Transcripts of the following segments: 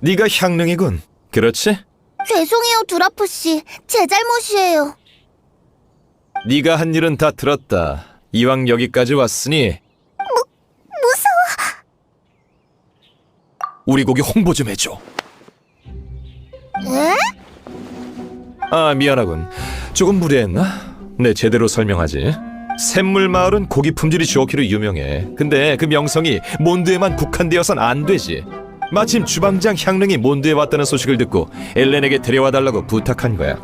네가 향릉이군. 그렇지? 죄송해요, 두라프 씨. 제 잘못이에요. 네가 한 일은 다 들었다. 이왕 여기까지 왔으니 무서워. 우리 고기 홍보 좀 해줘. 에? 아 미안하군. 조금 무례했나? 네 제대로 설명하지. 샘물 마을은 고기 품질이 좋기로 유명해. 근데 그 명성이 몬드에만 국한되어선 안 되지. 마침 주방장 향릉이 몬드에 왔다는 소식을 듣고 엘렌에게 데려와 달라고 부탁한 거야.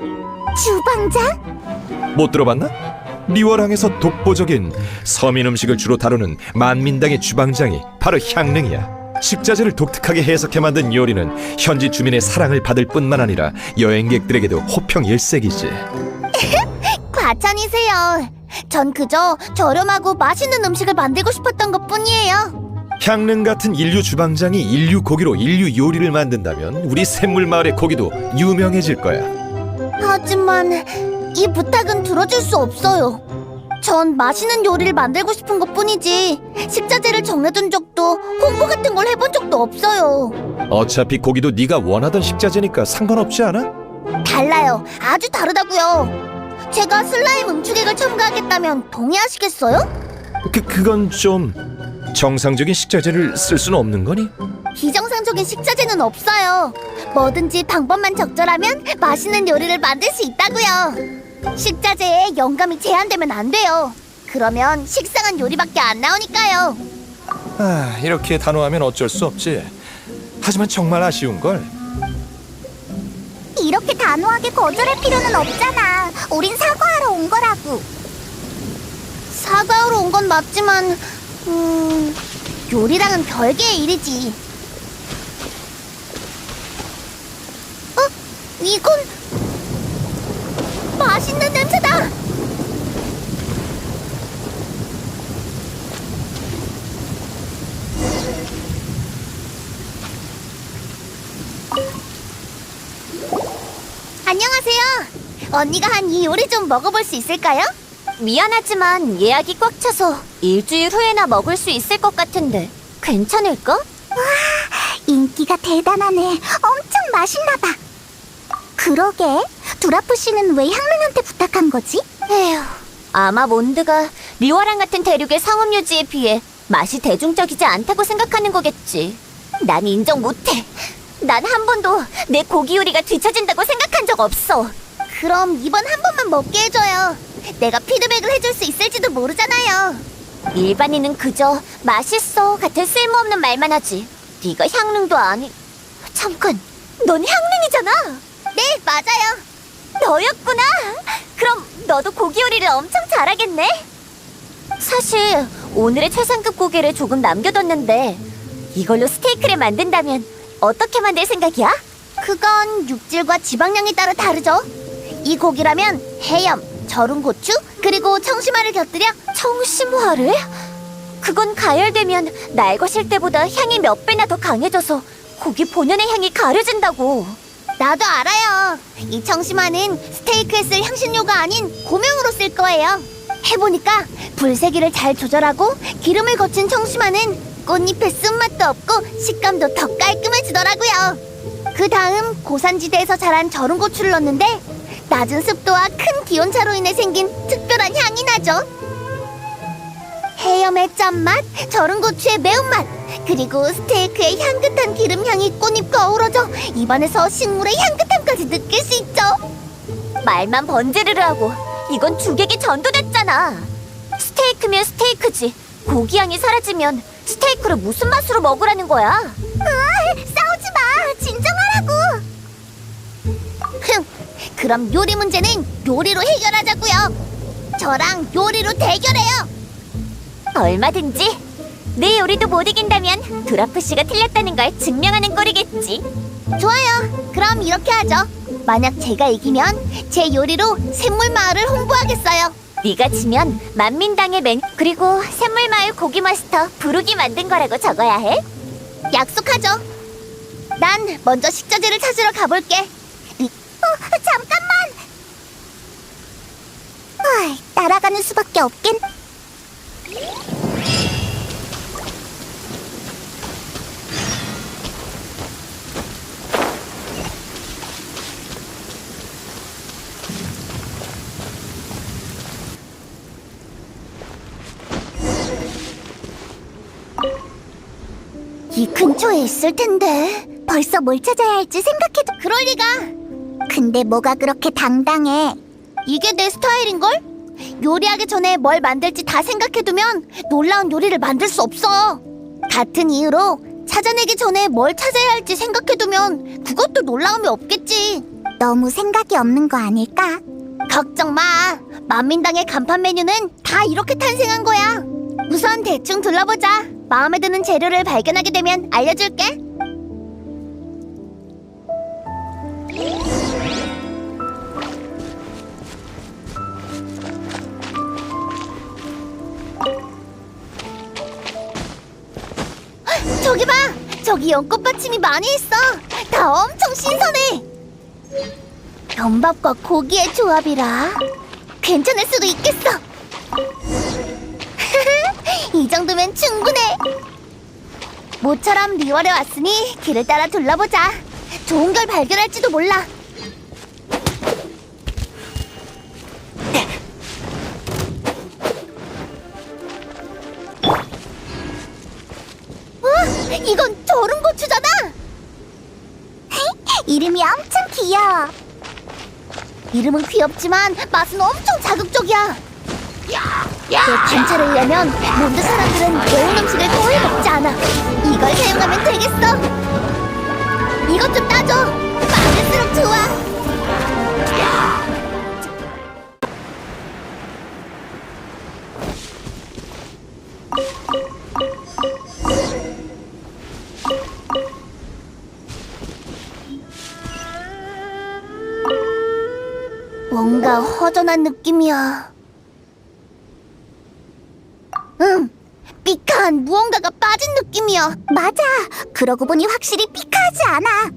주방장? 못 들어봤나? 리워랑에서 독보적인 서민 음식을 주로 다루는 만민당의 주방장이 바로 향릉이야. 식자재를 독특하게 해석해 만든 요리는 현지 주민의 사랑을 받을 뿐만 아니라 여행객들에게도 호평 일색이지. 과찬이세요. 전 그저 저렴하고 맛있는 음식을 만들고 싶었던 것 뿐이에요. 향릉 같은 인류 주방장이 인류 고기로 인류 요리를 만든다면 우리 샘물 마을의 고기도 유명해질 거야. 하지만 이 부탁은 들어줄 수 없어요. 전 맛있는 요리를 만들고 싶은 것 뿐이지 식자재를 정해둔 적도 홍보 같은 걸 해본 적도 없어요. 어차피 고기도 네가 원하던 식자재니까 상관없지 않아? 달라요. 아주 다르다고요. 제가 슬라임 음추객을 첨가하겠다면 동의하시겠어요? 그 그건 좀 정상적인 식자재를 쓸 수는 없는 거니? 비정상적인 식자재는 없어요. 뭐든지 방법만 적절하면 맛있는 요리를 만들 수 있다고요. 식자재에 영감이 제한되면 안 돼요. 그러면 식상한 요리밖에 안 나오니까요. 아, 이렇게 단호하면 어쩔 수 없지. 하지만 정말 아쉬운 걸. 이렇게 단호하게 거절할 필요는 없잖아. 우린 사과하러 온 거라고. 사과하러 온 건 맞지만, 음, 요리랑은 별개의 일이지. 어? 이건 맛있는 냄새다. 안녕하세요. 언니가 한 이 요리 좀 먹어볼 수 있을까요? 미안하지만 예약이 꽉 차서 일주일 후에나 먹을 수 있을 것 같은데 괜찮을까? 와, 인기가 대단하네. 엄청 맛있나 봐. 그러게, 두라프 씨는 왜 향릉한테 부탁한 거지? 에휴, 아마 몬드가 리와랑 같은 대륙의 상업 유지에 비해 맛이 대중적이지 않다고 생각하는 거겠지. 난 인정 못해. 난 한 번도 내 고기 요리가 뒤처진다고 생각한 적 없어. 그럼 이번 한 번만 먹게 해줘요. 내가 피드백을 해줄 수 있을지도 모르잖아요. 일반인은 그저 맛있어 같은 쓸모없는 말만 하지. 네가 향릉도 아니. 잠깐, 넌 향릉이잖아. 네, 맞아요. 너였구나. 그럼 너도 고기 요리를 엄청 잘하겠네. 사실 오늘의 최상급 고기를 조금 남겨뒀는데 이걸로 스테이크를 만든다면 어떻게 만들 생각이야? 그건 육질과 지방량에 따라 다르죠. 이 고기라면 해염, 절은 고추, 그리고 청심화를 곁들여 청심화를? 그건 가열되면 날것일 때보다 향이 몇 배나 더 강해져서 고기 본연의 향이 가려진다고. 나도 알아요. 이 청심화는 스테이크에 쓸 향신료가 아닌 고명으로 쓸 거예요. 해보니까 불세기를 잘 조절하고 기름을 거친 청심화는 꽃잎의 쓴맛도 없고 식감도 더 깔끔해지더라고요. 그 다음 고산지대에서 자란 절은 고추를 넣는데 낮은 습도와 큰 기온차로 인해 생긴 특별한 향이 나죠. 해염의 짠맛, 절은 고추의 매운맛, 그리고 스테이크의 향긋한 기름향이 꽃잎과 어우러져 입안에서 식물의 향긋함까지 느낄 수 있죠. 말만 번지르르 하고 이건 주객이 전도됐잖아. 스테이크면 스테이크지. 고기 향이 사라지면 스테이크를 무슨 맛으로 먹으라는 거야? 그럼 요리 문제는 요리로 해결하자고요. 저랑 요리로 대결해요. 얼마든지. 내 요리도 못 이긴다면 두라프 씨가 틀렸다는 걸 증명하는 꼴이겠지. 좋아요. 그럼 이렇게 하죠. 만약 제가 이기면 제 요리로 샘물 마을을 홍보하겠어요. 네가 지면 만민당의 맨 그리고 샘물 마을 고기 마스터 부르기 만든 거라고 적어야 해. 약속하죠. 난 먼저 식자재를 찾으러 가볼게. 어, 잠깐만! 아, 따라가는 수밖에 없겠. 이 근처에 있을 텐데 벌써 뭘 찾아야 할지 생각해도 그럴 리가. 근데 뭐가 그렇게 당당해? 이게 내 스타일인걸? 요리하기 전에 뭘 만들지 다 생각해두면 놀라운 요리를 만들 수 없어. 같은 이유로 찾아내기 전에 뭘 찾아야 할지 생각해두면 그것도 놀라움이 없겠지. 너무 생각이 없는 거 아닐까? 걱정 마. 만민당의 간판 메뉴는 다 이렇게 탄생한 거야. 우선 대충 둘러보자. 마음에 드는 재료를 발견하게 되면 알려줄게. 저기 봐! 저기 연꽃 받침이 많이 있어! 다 엄청 신선해! 변밥과 고기의 조합이라 괜찮을 수도 있겠어! 이 정도면 충분해! 모처럼 리월에 왔으니 길을 따라 둘러보자! 좋은 걸 발견할지도 몰라! 이건 저른 고추잖아! 이름이 엄청 귀여워. 이름은 귀엽지만 맛은 엄청 자극적이야. 내 관찰에 의하면 몬드 사람들은 매운 음식을 거의 먹지 않아. 이걸 사용하면 되겠어. 이것 좀 따줘. 많을수록 좋아. 뭔가 허전한 느낌이야. 응, 삐카한 무언가가 빠진 느낌이야. 맞아. 그러고 보니 확실히 삐카하지 않아.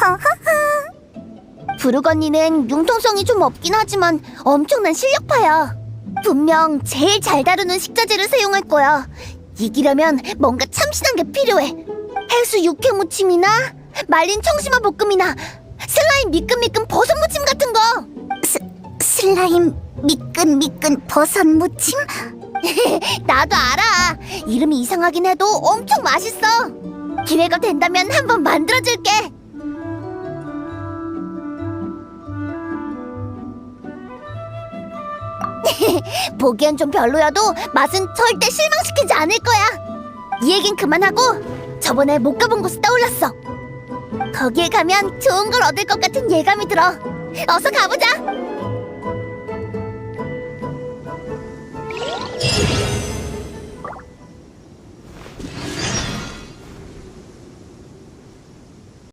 허허허. 부르 언니는 융통성이 좀 없긴 하지만 엄청난 실력파야. 분명 제일 잘 다루는 식자재를 사용할 거야. 이기려면 뭔가 참신한 게 필요해. 해수 육회 무침이나 말린 청심화 볶음이나 슬라임 미끈미끈 버섯 무침 같은 거. 스, 슬라임 미끈미끈 버섯 무침? 나도 알아. 이름이 이상하긴 해도 엄청 맛있어. 기회가 된다면 한번 만들어줄게. 보기엔 좀 별로여도 맛은 절대 실망시키지 않을 거야. 이 얘긴 그만하고 저번에 못 가본 곳이 떠올랐어. 거기에 가면 좋은 걸 얻을 것 같은 예감이 들어. 어서 가보자.